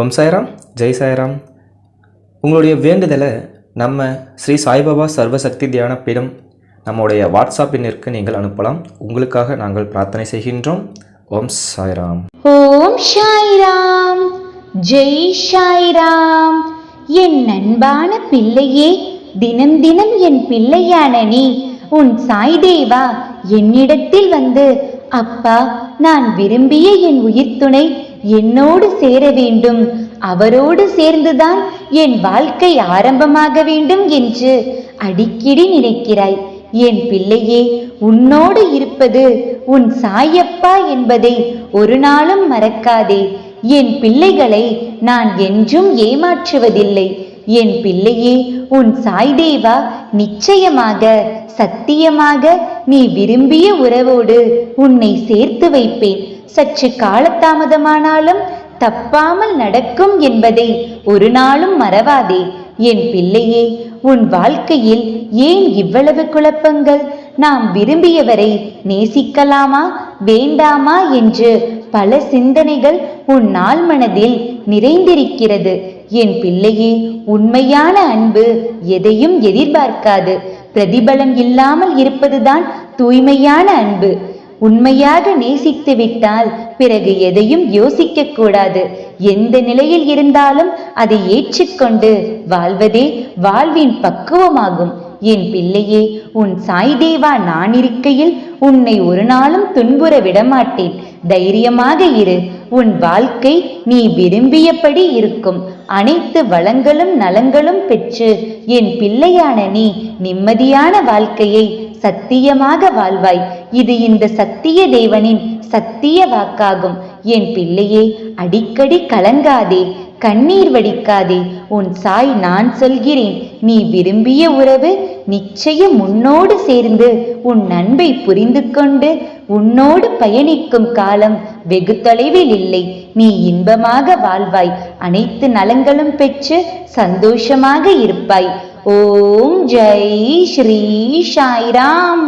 ஓம் சாய்ராம் ஜெய் சாய்ராம். உங்களுடைய வேண்டுதலை நம்ம ஸ்ரீ சாய்பாபா சர்வசக்தி தியான பீடம் நம்முடைய வாட்ஸ்அப் எண்ணிற்கு நீங்கள் அனுப்பலாம். உங்களுக்காக நாங்கள் பிரார்த்தனை செய்கின்றோம். ஓம் சாய்ராம். ஓம் சாய்ராம் ஜெய் சாய்ராம். என் அன்பான பிள்ளையே தினம் தினம் என் பிள்ளையான நீ உன் சாய் தேவா என்னிடத்தில் வந்து அப்பா நான் விரும்பிய என் உயிர் துணை என்னோடு சேர வேண்டும். அவரோடு சேர்ந்துதான் என் வாழ்க்கை ஆரம்பமாக வேண்டும் என்று அடிக்கடி நினைக்கிறாய். என் பிள்ளையே உன்னோடு இருப்பது உன் சாயப்பா என்பதை ஒரு நாளும் மறக்காதே. என் பிள்ளைகளை நான் என்றும் ஏமாற்றுவதில்லை. என் பிள்ளையே உன் சாய்தேவா நிச்சயமாக சத்தியமாக நீ விரும்பிய உறவோடு உன்னை சேர்த்து வைப்பேன். சற்று காலதாமதமானாலும் தப்பாமல் நடக்கும் என்பதை ஒரு நாளும் மறவாதே. என் பிள்ளையே உன் வாழ்க்கையில் ஏன் இவ்வளவு குழப்பங்கள்? நாம் விரும்பியவரை நேசிக்கலாமா வேண்டாமா என்று பல சிந்தனைகள் உன் நாள் மனதில் நிறைந்திருக்கிறது. என் பிள்ளையே உண்மையான அன்பு எதையும் எதிர்பார்க்காது. பிரதிபலம் இல்லாமல் இருப்பதுதான் தூய்மையான அன்பு. உண்மையாக நேசித்து விட்டால் பிறகு எதையும் யோசிக்க கூடாது. எந்த நிலையில் இருந்தாலும் அதை ஏற்றுக்கொண்டு வாழ்வதே வாழ்வின் பக்குவமாகும். என் பிள்ளையே உன் சாய்தேவா நான் இருக்கையில் உன்னை ஒரு நாளும் துன்புற விடமாட்டேன். தைரியமாக இரு. உன் வாழ்க்கை நீ விரும்பியபடி இருக்கும். அனைத்து வளங்களும் நலங்களும் பெற்று என் பிள்ளையான நீ நிம்மதியான வாழ்க்கையை சத்தியமாக வாழ்வாய். இது இந்த சத்திய தேவனின் சத்திய வாக்காகும். என் பிள்ளையே அடிக்கடி கலங்காதே கண்ணீர் வடிக்காதே உன் சாய் நான் சொல்கிறேன். நீ விரும்பிய உறவு நிச்சயம் உன்னோடு சேர்ந்து உன் நண்பை புரிந்து கொண்டு உன்னோடு பயணிக்கும் காலம் வெகு தொலைவில் இல்லை. நீ இன்பமாக வாழ்வாய். அனைத்து நலங்களும் பெற்று சந்தோஷமாக இருப்பாய். ஓம் ஜெய் ஸ்ரீ சாய்ராம்.